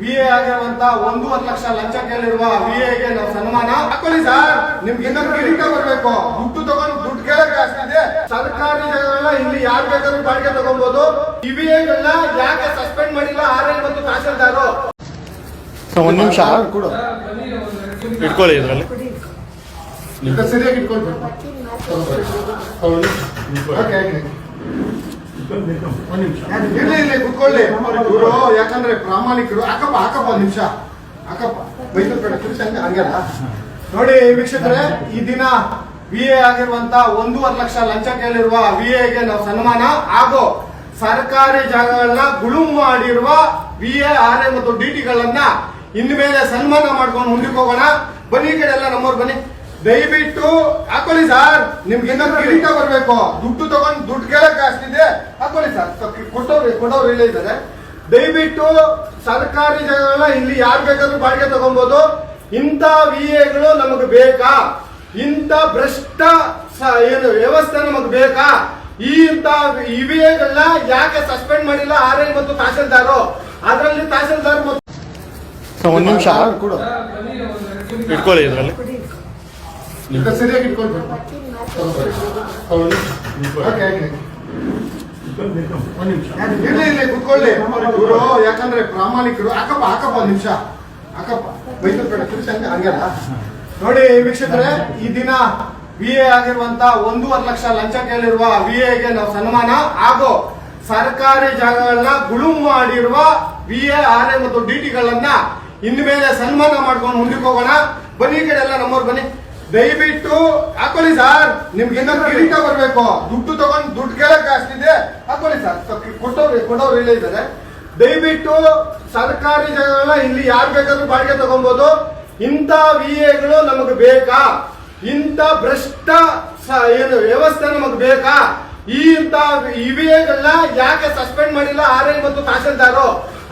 V A ಆಗಿರುವಂತ ಒಂದೂವರೆ ಲಕ್ಷ ಲಂಚ ಕೇಳಿರುವ ವಿ ಎಗೆ ನಾವು ಸನ್ಮಾನ. ಹಾಕೊಳ್ಳಿ ಸರ್ ನಿಮ್ಗೆ ಇನ್ನೊಂದು ಕಿರೀಟ ಬರ್ಬೇಕು. ದುಡ್ಡು ತಗೊಂಡು ದುಡ್ಡು ಕೇಳಕ್ಕೆ ಆಗ್ತಿದೆ ಸರ್ಕಾರಿ ಜಾಗಗಳನ್ನ ಇಲ್ಲಿ ಯಾರು ಬೇಕಾದ್ರೂ ಬಾಡಿಗೆ ತಗೊಬಹುದು ಈ ವಿ ಎಗಳನ್ನ ಯಾಕೆ ಸಸ್ಪೆಂಡ್ ಮಾಡಿಲ್ಲ ಆರ್ ಎಲ್ ಮತ್ತು ತಹಸೀಲ್ದಾರು? ಒಂದ್ ನಿಮಿಷ. ಕೊಡು. ಇಟ್ಕೊಳ್ಳಿ ಇದ್ರಲ್ಲಿ. ಸರಿಯಾಗಿ ಇಟ್ಕೊಳ್ಬೇಕು. ಕುತ್ಕೊಳ್ಳಿ. ಇವರು ಯಾಕಂದ್ರೆ ಪ್ರಾಮಾಣಿಕರು. ಹಾಕಪ್ಪ ಅಕ್ಕಪ್ಪ ಒಂದ್ ನಿಮಿಷ. ಅಕ್ಕಪ್ಪ ಮೈಸೂರು ಕಡೆ ಹಂಗಲ್ಲ ನೋಡಿ, ವೀಕ್ಷಕರೇ, ಈ ದಿನ ವಿ ಎ ಆಗಿರುವಂತ ಒಂದೂವರೆ ಲಕ್ಷ ಲಂಚ ಕೇಳಿರುವ ವಿ ಎಗೆ ನಾವು ಸನ್ಮಾನ. ಹಾಗೂ ಸರ್ಕಾರಿ ಜಾಗಗಳನ್ನ ಗುಳು ಮಾಡಿರುವ ವಿ ಎ ಆರ್ ಎ ಮತ್ತು ಡಿ ಟಿಗಳನ್ನ ಇನ್ಮೇಲೆ ಸನ್ಮಾನ ಮಾಡ್ಕೊಂಡು ಮುಂದಕ್ಕೆ ಹೋಗೋಣ. ಬನ್ನಿ ಕಡೆ ಎಲ್ಲ ನಮ್ಮವ್ರು, ಬನ್ನಿ. ದಯವಿಟ್ಟು ಹಾಕೊಳ್ಳಿ ಸರ್. ನಿಮ್ಗೆ ಇನ್ನೊಂದು ಕಿರೀಟ ಬರ್ಬೇಕು ದುಡ್ಡು ತಗೊಂಡು ದುಡ್ಡು ಕೇಳಕ್ಕೆ ಆಗ್ತಿದೆ ಹಾಕೊಳ್ಳಿ ಸರ್. ಕೊಟ್ಟವ್ರು ಕೊಡೋರು ಇಲ್ಲೇ ಇದ್ದಾರೆ. ದಯವಿಟ್ಟು ಸರ್ಕಾರಿ ಜಾಗಗಳನ್ನ ಇಲ್ಲಿ ಯಾರು ಬೇಕಾದ್ರೂ ಬಾಡಿಗೆ ತಗೊಬಹುದು ಇಂಥ ವಿ ಎಗಳು ನಮಗೆ ಬೇಕಾ? ಇಂಥ ಭ್ರಷ್ಟ ಏನು ವ್ಯವಸ್ಥೆ ನಮಗೆ ಬೇಕಾ? ಈ ಇಂಥ ವಿ ಎಗಳನ್ನ ಯಾಕೆ ಸಸ್ಪೆಂಡ್ ಮಾಡಿಲ್ಲ ಆರ್ ಎಲ್ ಮತ್ತು ತಹಸೀಲ್ದಾರು? ಅದರಲ್ಲಿ ತಹಸೀಲ್ದಾರ್ ಮತ್ತು ಒಂದ್ ನಿಮಿಷ. ಕೊಡು. ಇಟ್ಕೊಳ್ಳಿ ಇದ್ರಲ್ಲಿ. ಸರಿಯಾಗಿ ಇರ್ಲಿ ಇರ್ಲಿ ಕುತ್ಕೊಳ್ಳಿ. ಇವರು ಯಾಕಂದ್ರೆ ಪ್ರಾಮಾಣಿಕರು ಹಾಕಪ್ಪ ಹಾಕಪ್ಪ ಒಂದ್ ನಿಮಿಷ. ಹಾಕಪ್ಪ. ಮೈಸೂರು ಕಡೆ ತಿರ್ಸಂಗ ಹಂಗಲ್ಲ ನೋಡಿ ವೀಕ್ಷಕರೇ ಈ ದಿನ ವಿ ಎ ಆಗಿರುವಂತ ಒಂದೂವರೆ ಲಕ್ಷ ಲಂಚ ಕೇಳಿರುವ ವಿ ಎಗೆ ನಾವು ಸನ್ಮಾನ. ಹಾಗೂ ಸರ್ಕಾರಿ ಜಾಗಗಳನ್ನ ಗುಳು ಮಾಡಿರುವ ವಿ ಎ ಆರ್ ಎ ಮತ್ತು ಡಿ ಟಿಗಳನ್ನ ಇನ್ಮೇಲೆ ಸನ್ಮಾನ ಮಾಡ್ಕೊಂಡು ಮುಂದಕ್ಕೆ ಹೋಗೋಣ. ಬನ್ನಿ ಈ ಕಡೆ ಎಲ್ಲ ನಮ್ಮವ್ರು ಬನ್ನಿ. ದಯವಿಟ್ಟು ಹಾಕೊಳ್ಳಿ ಸರ್. ನಿಮ್ಗೆ ಇನ್ನೂ ಕಿರೀಟ ಬರ್ಬೇಕು. ದುಡ್ಡು ತಗೊಂಡು ದುಡ್ಡು ಕೇಳಕ್ಕೆ ಇದೆ ಹಾಕೊಳ್ಳಿ ಸರ್. ಕೊಟ್ಟವ್ರು ಕೊಡೋರು ಇಲ್ಲೇ ಇದ್ದಾರೆ. ದಯವಿಟ್ಟು ಸರ್ಕಾರಿ ಜಾಗಗಳನ್ನ ಇಲ್ಲಿ ಯಾರು ಬೇಕಾದ್ರೂ ಬಾಡಿಗೆ ತಗೊಬಹುದು ಇಂಥ ವಿ ಎಗಳು ನಮಗೆ ಬೇಕಾ? ಇಂಥ ಭ್ರಷ್ಟ ಏನು ವ್ಯವಸ್ಥೆ ನಮಗೆ ಬೇಕಾ? ಈ ಇಂಥ ಇ ವಿ ಎಗಳನ್ನ ಯಾಕೆ ಸಸ್ಪೆಂಡ್ ಮಾಡಿಲ್ಲ ಆರ್ ಐ ಮತ್ತು ತಹಸೀಲ್ದಾರು?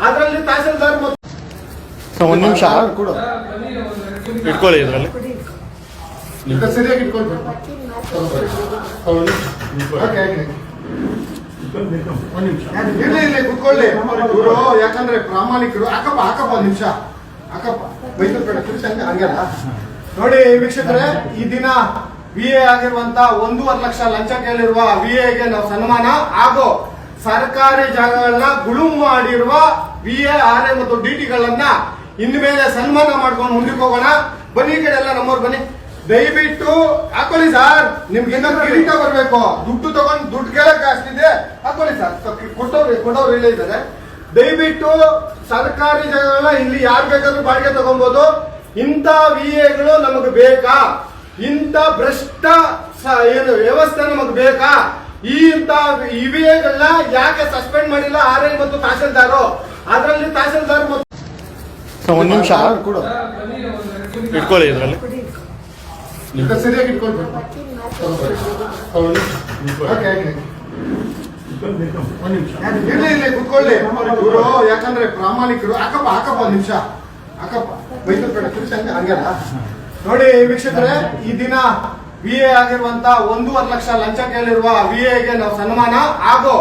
ಅದರಲ್ಲಿ ತಹಸೀಲ್ದಾರ್ ಮತ್ತು ಒಂದ್ ನಿಮಿಷ. ಕೊಡು. ಇಟ್ಕೊಳ್ಳಿ ಇದ್ರಲ್ಲಿ. ಸರಿಯಾಗಿ ಇಟ್ಕೊಳ್ಬೇಕು ಓಕೆ ಒಂದ್ ನಿಮಿಷ ಇಲ್ಲ ಇರ್ಲಿ ಕುತ್ಕೊಳ್ಳಿ. ಇವರು ಯಾಕಂದ್ರೆ ಪ್ರಾಮಾಣಿಕರು ಹಾಕಪ್ಪ ಹಾಕಪ್ಪ ಒಂದ್ ನಿಮಿಷ. ಹಾಕಪ್ಪ ಮೈಸೂರು ಕಡೆ ತಿರ್ಸಂಗ ಹಂಗಲ್ಲ ನೋಡಿ ವೀಕ್ಷಕರೇ ಈ ದಿನ ವಿ ಎ ಆಗಿರುವಂತ ಒಂದೂವರೆ ಲಕ್ಷ ಲಂಚ ಕೇಳಿರುವ ವಿ ಎಗೆ ನಾವು ಸನ್ಮಾನ. ಹಾಗೂ ಸರ್ಕಾರಿ ಜಾಗಗಳನ್ನ ಗುಳು ಮಾಡಿರುವ ವಿ ಎ ಆರ್ ಎ ಮತ್ತು ಡಿ ಟಿಗಳನ್ನ ಇನ್ಮೇಲೆ ಸನ್ಮಾನ ಮಾಡ್ಕೊಂಡು ಮುಂದಕ್ಕೆ ಹೋಗೋಣ. ಬನ್ನಿ ಈ ಕಡೆ ಎಲ್ಲ ನಮ್ಮವ್ರು ಬನ್ನಿ. ದಯವಿಟ್ಟು ಹಾಕೊಳ್ಳಿ ಸರ್. ನಿಮ್ಗೆ ಇನ್ನೊಂದು ಕಿರೀಟ ಬರ್ಬೇಕು. ದುಡ್ಡು ತಗೊಂಡ್ ದುಡ್ಡು ಕೇಳಕ್ ಅಷ್ಟಿದೆ. ಹಾಕೊಳ್ಳಿ ಸರ್. ಕೊಟ್ಟವ್ರು ಕೊಡೋರು ಇಲ್ಲೇ ಇದ್ದಾರೆ. ದಯವಿಟ್ಟು ಸರ್ಕಾರಿ ಜಾಗಗಳನ್ನ ಇಲ್ಲಿ ಯಾರು ಬೇಕಾದ್ರೂ ಬಾಡಿಗೆ ತಗೊಬಹುದು ಇಂಥ ವಿ ಎಗಳು ನಮಗೆ ಬೇಕಾ? ಇಂಥ ಭ್ರಷ್ಟ ಏನು ವ್ಯವಸ್ಥೆ ನಮಗೆ ಬೇಕಾ? ಈ ಇಂಥ ಇ ವಿ ಎಗಳ ಯಾಕೆ ಸಸ್ಪೆಂಡ್ ಮಾಡಿಲ್ಲ ಆರ್ ಐ ಮತ್ತು ತಹಸೀಲ್ದಾರು? ಅದರಲ್ಲಿ ತಹಸೀಲ್ದಾರ್ ಮತ್ತು ಒಂದ್ ನಿಮಿಷ. ಕೊಡು. ಇಟ್ಕೊಳ್ಳಿ ಇದ್ರಲ್ಲಿ. ಸರಿಯಾಗಿ ಇಟ್ಕೊಳ್ಬೇಕು ಓಕೆ ಓಕೆ ಇಲ್ಲ ಇರ್ಲಿ ಕುತ್ಕೊಳ್ಳಿ. ಇವರು ಯಾಕಂದ್ರೆ ಪ್ರಾಮಾಣಿಕರು. ಹಾಕಪ್ಪ ಹಾಕಪ್ಪ ಒಂದ್ ನಿಮಿಷ. ಹಾಕಪ್ಪ ಬೈತಲ್ ಬೇಡ ತಿರ್ಸಂಗ ಹಂಗಲ್ಲ ನೋಡಿ ವೀಕ್ಷಕರೇ ಈ ದಿನ ವಿ ಎ ಆಗಿರುವಂತ ಒಂದೂವರೆ ಲಕ್ಷ ಲಂಚ ಕೇಳಿರುವ ವಿ ಎಗೆ ನಾವು ಸನ್ಮಾನ. ಹಾಗೂ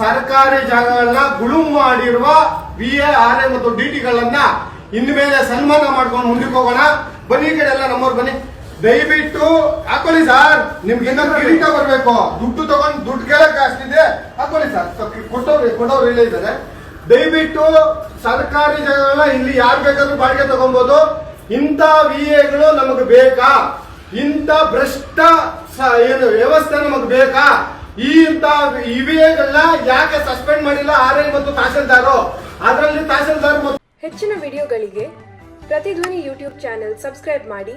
ಸರ್ಕಾರಿ ಜಾಗಗಳನ್ನ ಗುಳು ಮಾಡಿರುವ ವಿ ಎ ಆರ್ ಎ ಮತ್ತು ಡಿ ಟಿಗಳನ್ನ ಇನ್ಮೇಲೆ ಸನ್ಮಾನ ಮಾಡ್ಕೊಂಡು ಮುಂದಕ್ಕೆ ಹೋಗೋಣ. ಬನ್ನಿ ಈ ಕಡೆ ಎಲ್ಲ ನಮ್ಮವ್ರು ಬನ್ನಿ. ದಯವಿಟ್ಟು ಹಾಕೊಳ್ಳಿ ಸರ್. ನಿಮ್ಗೆ ಇನ್ನೊಂದು ಕಿರೀಟ ಬರ್ಬೇಕು ದುಡ್ಡು ತಗೊಂಡು ದುಡ್ಡು ಕೇಳಕ್ಕೆ ಆಗ್ತಿದೆ. ಹಾಕೊಳ್ಳಿ ಸರ್. ಕೊಟ್ಟವ್ರು ಕೊಡೋರು ಇಲ್ಲೇ ಇದ್ದಾರೆ. ದಯವಿಟ್ಟು ಸರ್ಕಾರಿ ಜಾಗಗಳನ್ನ ಇಲ್ಲಿ ಯಾರು ಬೇಕಾದ್ರೂ ಬಾಡಿಗೆ ತಗೊಬಹುದು ಇಂಥ ವಿ ಎಗಳು ನಮಗೆ ಬೇಕಾ? ಇಂಥ ಭ್ರಷ್ಟ ಏನು ವ್ಯವಸ್ಥೆ ನಮಗೆ ಬೇಕಾ? ಈ ಇಂಥ ಇ ವಿ ಎಗಳನ್ನ ಯಾಕೆ ಸಸ್ಪೆಂಡ್ ಮಾಡಿಲ್ಲ ಆರ್ ಐ ಮತ್ತು ತಹಸೀಲ್ದಾರು? ಅದರಲ್ಲಿ ತಹಸೀಲ್ದಾರ್ ಮತ್ತು ಹೆಚ್ಚಿನ ವಿಡಿಯೋಗಳಿಗೆ ಪ್ರತಿಧ್ವನಿ ಯೂಟ್ಯೂಬ್ ಚಾನೆಲ್ ಸಬ್ಸ್ಕ್ರೈಬ್ ಮಾಡಿ.